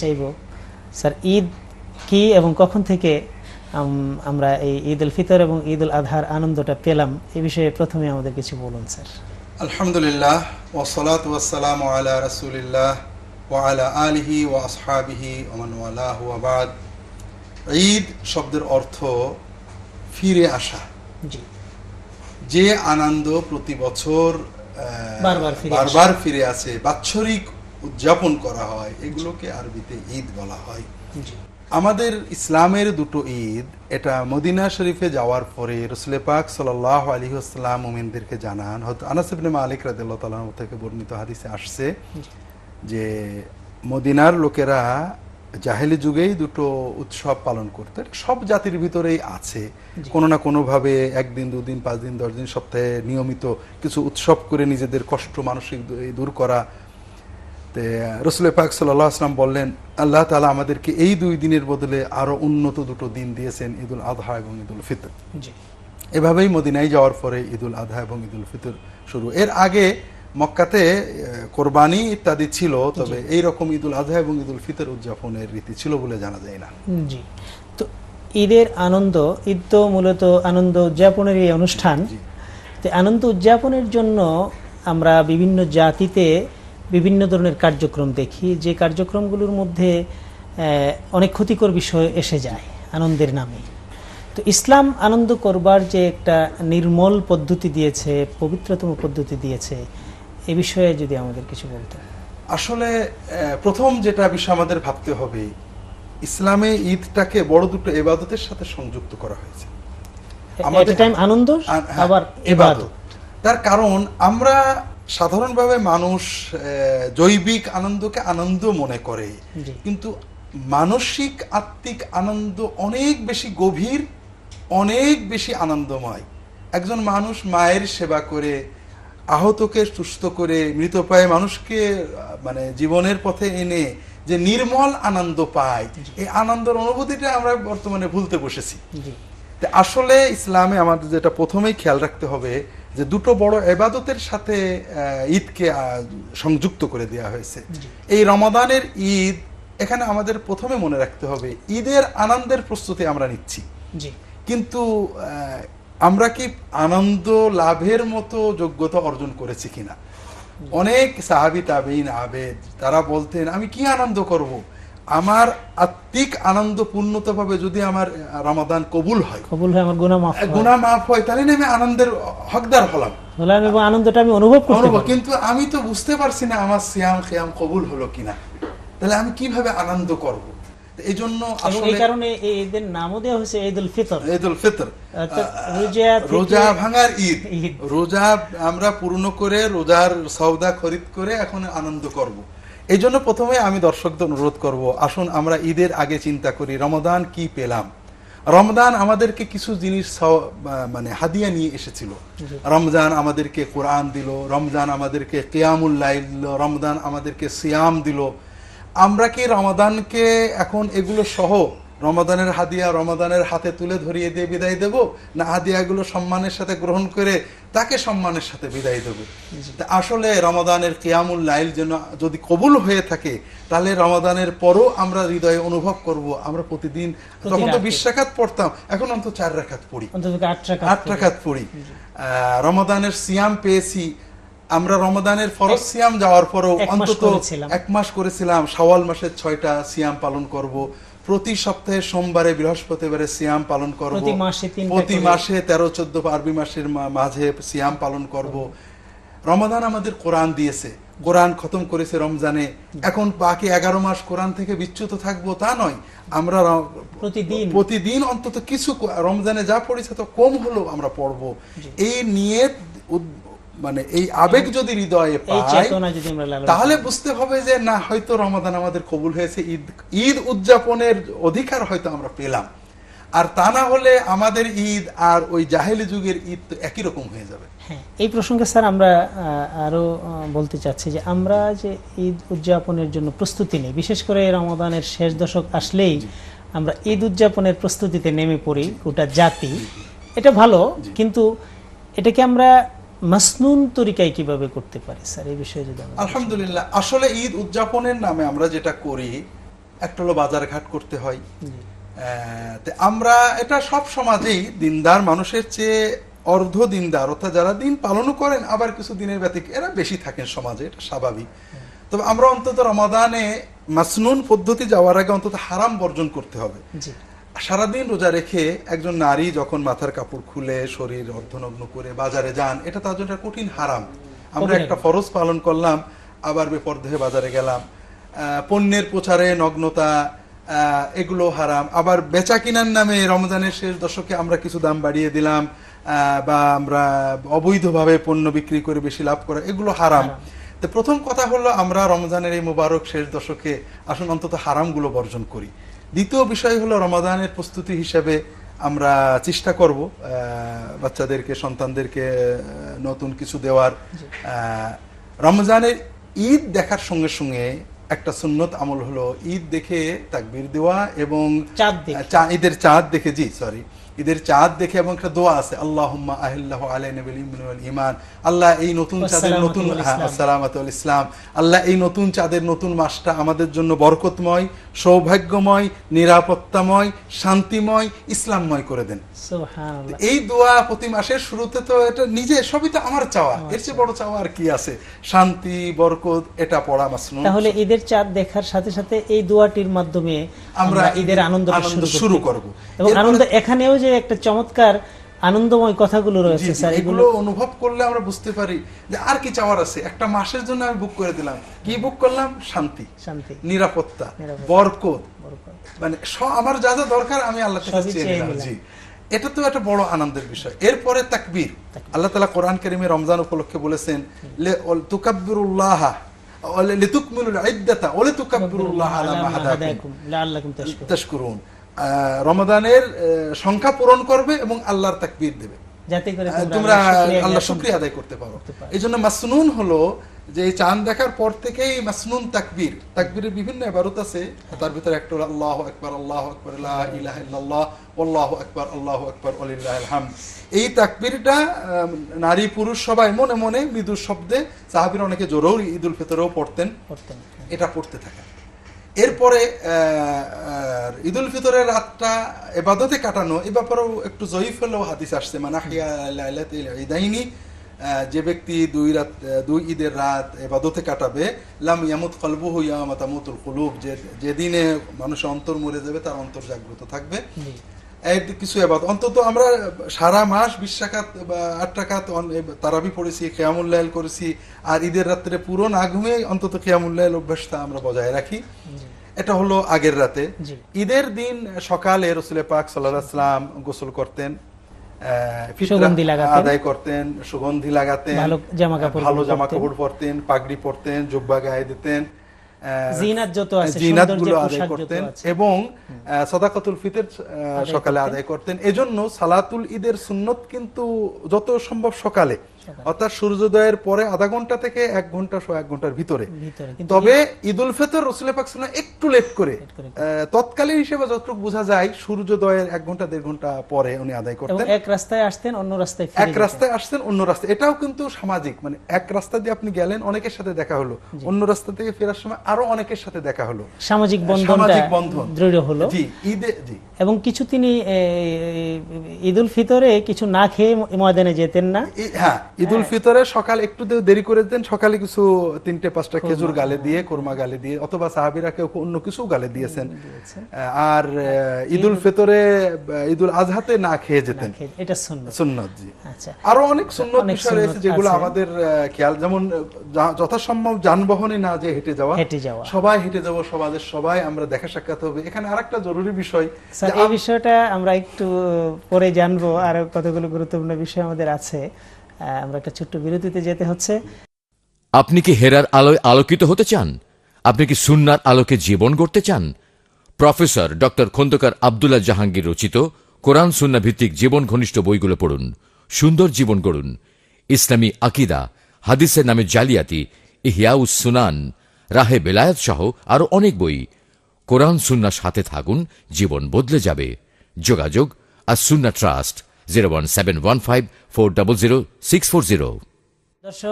চাইব। স্যার ঈদ কি এবং কখন থেকে আমরা এই ঈদ উল ফিতর এবং ঈদ উল আজহার আনন্দটা পেলাম? এই বিষয়ে প্রথমে আমাদের কিছু বলুন স্যার। আলহামদুলিল্লাহ ওসলাত ওয়াসালাম আলা রাসূলিল্লাহ ওয়ালা আলিহি ওয়া আসহাবিহি ওমান ওয়ালাহু আবাদ ঈদ শব্দের অর্থ ফিরে আসা। জি। যে আনন্দ প্রতি বছর। বারবার ফিরে আসে বাৎসরিক উদযাপন করা হয় এগুলোকে আরবিতে ঈদ বলা হয়। আমাদের ইসলামের দুটো ঈদ এটা মদিনা শরীফে যাওয়ার পরে রসুলে পাক সাল্লাহ আলী আসসালাম মোমিনদেরকে জানান হয়তো আনাস ইবনে মালিক রাদিয়াল্লাহু তাআলা থেকে বর্ণিত হাদিসে আসছে যে মদিনার লোকেরা জাহেলি যুগেই দুটো উৎসব পালন করতেন সব জাতির ভিতরেই আছে। কোনো না কোনোভাবে একদিন দুদিন পাঁচ দিন দশ দিন সপ্তাহে নিয়মিত কিছু উৎসব করে নিজেদের কষ্ট মানসিক দূর করা তে রসুল পাক সাল্লাহ আসলাম বললেন আল্লাহ তালা আমাদেরকে এই দুই দিনের বদলে আরও উন্নত দুটো দিন দিয়েছেন ঈদুল আধা এবং ঈদুল ফিতর। জি। এভাবেই মদিনায় যাওয়ার পরে ঈদুল আধা এবং ঈদুল ফিতর শুরু। এর আগে মক্কাতে কোরবানি ইত্যাদি ছিল তবে এই রকম ঈদুল আধা এবং ঈদুল ফিতর উদযাপনের রীতি ছিল বলে জানা যায় না। জি। তো ঈদের আনন্দ ঈদ তো মূলত আনন্দ উদযাপনের এই অনুষ্ঠান তো আনন্দ উদযাপনের জন্য আমরা বিভিন্ন জাতিতে বিভিন্ন ধরনের কার্যক্রম দেখি যে কার্যক্রমগুলোর মধ্যে অনেক ক্ষতিকর বিষয় এসে যায় আনন্দের নামে। তো ইসলাম আনন্দ করবার যে একটা নির্মল পদ্ধতি দিয়েছে পবিত্রতম পদ্ধতি দিয়েছে এ বিষয়ে যদি আমাদের কিছু বলতেন। আসলে প্রথম যেটা বিষয় আমাদের ভাবতে হবে ইসলামে ঈদটাকে বড় দুটো এবাদতের সাথে সংযুক্ত করা হয়েছে। আমাদের- টাইম আনন্দ হ্যাঁ, আবার। এবাদত। তার কারণ আমরা সাধারণভাবে মানুষ জৈবিক আনন্দকে আনন্দ মনে করে। কিন্তু মানসিক আত্মিক আনন্দ অনেক বেশি গভীর অনেক বেশি আনন্দময়। একজন মানুষ মায়ের সেবা করে আহতকে সুস্থ করে মৃতপ্রায় মানুষকে মানে জীবনের পথে এনে যে নির্মল আনন্দ পায় এই আনন্দের অনুভূতিটা আমরা বর্তমানে ভুলতে বসেছি। আসলে ইসলামে আমাদের যেটা প্রথমেই খেয়াল রাখতে হবে যে দুটো বড় এবাদতের সাথে ঈদকে সংযুক্ত করে দেওয়া হয়েছে। এই রমাদানের ঈদ এখানে আমাদের প্রথমে মনে রাখতে হবে ঈদের আনন্দের প্রস্তুতি আমরা নিচ্ছি। কিন্তু আমরা কি আনন্দ লাভের মতো যোগ্যতা অর্জন করেছি কিনা? অনেক সাহাবি তাবেইন আবেদ তারা বলতেন আমি কি আনন্দ করব? আমার আত্মিক আনন্দ পূর্ণতা পাবে যদি আমার রমাদান কবুল হয় কবুল হয় আমার গুনাহ মাফ। গুণা মাফ হয় তাহলে আমি আনন্দের হকদার হলাম। হলাম এবং আনন্দটা আমি অনুভব করতে অনুভব কিন্তু আমি তো বুঝতে পারছি না আমার সিয়াম খেয়াম কবুল হলো কিনা। তাহলে আমি কীভাবে আনন্দ করব? এই জন্য এবং এই কারণে এই ঈদের নামও দেওয়া হয়েছে ঈদ উল ফিতর। ঈদ উল ফিতর রোজা রোজা ভাঙার ঈদ। রোজা আমরা পূর্ণ করে রোজার সৌদা খরিদ করে এখন আনন্দ করব। এই জন্য প্রথমে আমি দর্শকদের অনুরোধ করব আসুন আমরা ঈদের আগে চিন্তা করি রমদান কি পেলাম? রমদান আমাদেরকে কিছু জিনিস মানে হাদিয়া নিয়ে এসেছিল। রমজান আমাদেরকে কোরআন দিল রমজান আমাদেরকে কেয়ামুল্লাহ দিল রমদান আমাদেরকে সিয়াম দিল। আমরা কি রমাদানকে এখন এগুলো সহ রমাদানের হাদিয়া রমাদানের হাতে তুলে ধরিয়ে দিয়ে বিদায় দেব। না হাদিয়াগুলো সম্মানের সাথে গ্রহণ করে তাকে সম্মানের সাথে বিদায় দেব। আসলে রমাদানের কিয়ামুল লাইল যেন যদি কবুল হয়ে থাকে তাহলে রমাদানের পরও আমরা হৃদয়ে অনুভব করব। আমরা প্রতিদিন তখন তো। বিশ রাখাত পড়তাম এখন অন্তত চার রাখাত পড়ি। আট রাখাত পড়ি। আহ, রমাদানের সিয়াম পেয়েছি। আমরা রমাদানের ফরজ সিয়াম যাওয়ার পরও অন্তত এক মাস করেছিলাম শাওয়াল মাসের ছয়টা সিয়াম পালন করব। প্রতি সপ্তাহে সোমবারে বৃহস্পতিবারে সিয়াম পালন করব। প্রতি মাসে তেরো চোদ্দ আরবি মাসের মাঝে সিয়াম পালন করব। রমাদান আমাদের কোরআন দিয়েছে। কোরআন খতম করেছে রমজানে। এখন বাকি এগারো মাস কোরআন থেকে বিচ্যুত থাকব তা নয়। আমরা প্রতিদিন। প্রতিদিন অন্তত কিছু রমজানে যা পড়েছে তো কম হলো আমরা পড়ব। এই নিয়ে মানে এই আবেগ যদি হৃদয়ে পাই তাহলে বুঝতে হবে যে না হয়তো রমাদান আমাদের কবুল হয়েছে ঈদ ঈদ উদযাপনের অধিকার হয়তো আমরা পেলাম। আর তা না হলে আমাদের ঈদ আর ওই জাহেলি যুগের ঈদ তো একই রকম হয়ে যাবে। হ্যাঁ এই প্রসঙ্গে স্যার আমরা আহ, আরও আহ, বলতে চাচ্ছি যে আমরা যে ঈদ উদযাপনের জন্য প্রস্তুতি নেই বিশেষ করে রমাদানের শেষ দশক আসলেই আমরা ঈদ উদযাপনের প্রস্তুতিতে নেমে পড়ি গোটা জাতি। এটা ভালো কিন্তু এটাকে আমরা মাসনুন তরিকায় কীভাবে করতে পারি স্যার? এই বিষয়ে যদি আলহামদুলিল্লাহ আসলে ঈদ উদযাপনের নামে আমরা যেটা করি একটা হলো বাজার ঘাট করতে হয়। আমরা এটা সব সমাজেই দিনদার মানুষের চেয়ে অর্ধ দিনদার অর্থাৎ যারা দিন পালনও করেন আবার কিছু দিনের ব্যতিক এরা বেশি থাকেন সমাজে এটা স্বাভাবিক। তবে আমরা অন্তত রমাদানে মাসনুন পদ্ধতি যাওয়ার আগে অন্তত হারাম বর্জন করতে হবে। সারাদিন রোজা রেখে একজন নারী যখন মাথার কাপড় খুলে শরীর অর্ধনগ্ন করে বাজারে যান এটা তার জন্য কঠিন হারাম। আমরা একটা ফরজ পালন করলাম আবার বেপরদেহে বাজারে গেলাম। পণ্যের প্রচারে নগ্নতা এগুলো হারাম। আবার বেচা কিনার নামে রমজানের শেষ দশকে আমরা কিছু দাম বাড়িয়ে দিলাম বা আমরা অবৈধভাবে পণ্য বিক্রি করে বেশি লাভ করা এগুলো হারাম। তো প্রথম কথা হলো আমরা রমজানের এই মোবারক শেষ দশকে আসুন অন্তত হারামগুলো বর্জন করি। দ্বিতীয় বিষয় হলো রমাদানের প্রস্তুতি হিসেবে আমরা চেষ্টা করব বাচ্চাদেরকে সন্তানদেরকে নতুন কিছু দেওয়ার। রমজানের ঈদ দেখার সঙ্গে সঙ্গে একটা সুন্নত আমল হলো ঈদ দেখে তাকবীর দেওয়া এবং চাঁদ দেখে। চা- ঈদের চাঁদ দেখে জি সরি ঈদের চাঁদ দেখে এবং একটা দোয়া আছে আল্লাহ আহিল্লাহ ইমান আল্লাহ এই নতুন চাঁদের নতুন হ্যাঁ, ইসলাম। আল্লাহ এই নতুন চাঁদের নতুন মাসটা আমাদের জন্য বরকতময় সৌভাগ্যময় নিরাপত্তাময় শান্তিময় ইসলামময় করে দেন। এই দোয়া প্রতি মাসের শুরুতে তো এটা নিজে সবই তো আমার চাওয়া। এর চেয়ে বড় চাওয়া আর কি আছে? শান্তি বরকত এটা পড়া মাসনুন। তাহলে ঈদের চাঁদ দেখার সাথে সাথে এই দোয়াটির মাধ্যমে আমরা ঈদের আনন্দটা আনন্দ শুরু করব। এবং আনন্দ এখানেও যে একটা চমৎকার আনন্দময় কথাগুলো রয়েছে স্যার এগুলো অনুভব করলে আমরা বুঝতে পারি যে আর কি চাওয়ার আছে। একটা মাসের জন্য আমি বুক করে দিলাম। কি বুক করলাম? শান্তি। শান্তি। নিরাপত্তা। বরকত। মানে আমার যা যা দরকার আমি আল্লাহ থেকে চেয়ে নিলাম। জি। এটা তো একটা বড় আনন্দের বিষয়। এরপরে তাকবীর। আল্লাহ তালা কোরআন কারিমে রমজান উপলক্ষে বলেছেন লে তুকাব্বিরুল্লাহ রমাদানের সংখ্যা পূরণ করবে এবং আল্লাহর তাকবীর দেবে যাতে করে তোমরা আল্লাহ শুকরিয়া আদায় করতে পারো। এই জন্য মাসনুন হলো যে চাঁদ দেখার পর থেকেই মাসনুন তাকবীর। তাকবীরের বিভিন্ন ইবারত আছে তার ভিতরে একটা হলো আল্লাহু আকবার আল্লাহু আকবার ইল্লাল্লাহ আল্লাহু আকবার আল্লাহু আকবার এই তাকবীরটা নারী পুরুষ সবাই মনে মনে মৃদু শব্দে সাহাবীরা অনেকে জোরেও ঈদুল ফিতরেও পড়তেন। এটা পড়তে থাকে এরপরে ঈদুল ফিতরের রাতটা এবাদতে কাটানো, এ ব্যাপারেও একটু জয়ীফ হলেও হাদিস আসছে। মানাহিয়া ঈদাইনি যে ব্যক্তি দুই রাত দুই ঈদের রাত এবাদতে কাটাবে, লাম ইয়ামুত কলবুহু হইয়া মাতামুতুল কুলুব, যে, যেদিনে মানুষ অন্তর মরে যাবে, তার অন্তর জাগ্রত থাকবে। কিছু এবার অন্তত আমরা সারা মাস বিশ টাকাত বা আট টাকাত তারাবি পড়েছি খেয়ামুল্লাইল করেছি আর ঈদের রাত্রে পুরো না ঘুমিয়ে অন্তত খেয়ামুল্লাইল অভ্যাসটা আমরা বজায় রাখি। এটা হলো আগের রাতে। ঈদের দিন সকালে রসুল পাক সাল্লাম গোসল করতেন। আদায় করতেন সুগন্ধি লাগাতেন ভালো। জামা কাপড় পরতেন পাগড়ি পরতেন জুব্বা গায়ে দিতেন। আহ, যত আছে, জিনাত সৌন্দর্যেরগুলো আদায় করতেন এবং আহ, ফিতের সকালে আদায় করতেন। এজন্য সালাতুল ঈদের সুন্নত কিন্তু যত সম্ভব সকালে। অর্থাৎ সূর্যোদয়ের পরে আধা ঘণ্টা থেকে এক ঘণ্টা সো এক ঘণ্টার ভিতরে। তবে ঈদুল ফিতর রসুল একটু লেট করে। তৎকালীন হিসেবে যতটুকু বোঝা যায় সূর্যোদয়ের এক ঘণ্টা দেড় ঘণ্টা পরে উনি আদায় করতেন। এক রাস্তায় আসতেন অন্য রাস্তায় এক রাস্তায় আসতেন অন্য রাস্তায়। এটাও কিন্তু সামাজিক। মানে এক রাস্তা দিয়ে আপনি গেলেন অনেকের সাথে দেখা হলো। অন্য রাস্তা থেকে ফেরার সময় আরও অনেকের সাথে দেখা হলো। সামাজিক বন্ধন। দৃঢ় হলো। জি ঈদে জি। এবং কিছু তিনি এ, ঈদুল ফিতরে কিছু না খেয়ে ময়দানে যেতেন না। হ্যাঁ ঈদুল ফিতরে সকাল একটু দেরি করে দেন সকালে কিছু তিনটে পাঁচটা খেজুর গালে দিয়ে কোরমা গালে দিয়ে অথবা সাহাবিরা কেউ অন্য কিছু গালে দিয়েছেন। আর আহ, ঈদুল ফিতরে ঈদুল আজহাতে না খেয়ে যেতেন। এটা সুন্নত। জি। আচ্ছা। আরও অনেক সুন্নত বিষয় রয়েছে যেগুলো আমাদের খেয়াল যেমন যথাসম্ভব যানবাহনে না যে হেঁটে যাওয়া হেঁটে যাওয়া। সবাই হেঁটে যাব সমাজের সবাই আমরা দেখা সাক্ষাৎ হবে। এখানে আরেকটা জরুরি বিষয় এই বিষয়টা আমরা একটু পরে জানব আর কতগুলো গুরুত্বপূর্ণ বিষয় আমাদের আছে। আমরা একটা ছোট্ট বিরতিতে যেতে হচ্ছে। আপনি কি হেরার আলোয় আলোকিত হতে চান? আপনি কি সুন্নার আলোকে জীবন গড়তে চান? প্রফেসর ডক্টর খন্দকার আবদুল্লাহ জাহাঙ্গীর রচিত কোরআন সুন্না ভিত্তিক জীবন ঘনিষ্ঠ বইগুলো পড়ুন। সুন্দর জীবন গড়ুন। ইসলামী আকিদা, হাদিসের নামে জালিয়াতি ইহিয়াউস সুনান, রাহে বেলায়াত সহ আরও অনেক বই। কোরআন সুন্নার সাথে থাকুন, জীবন বদলে যাবে। যোগাযোগ আর Sunnah trust zero one seven one five four double zero six four zero.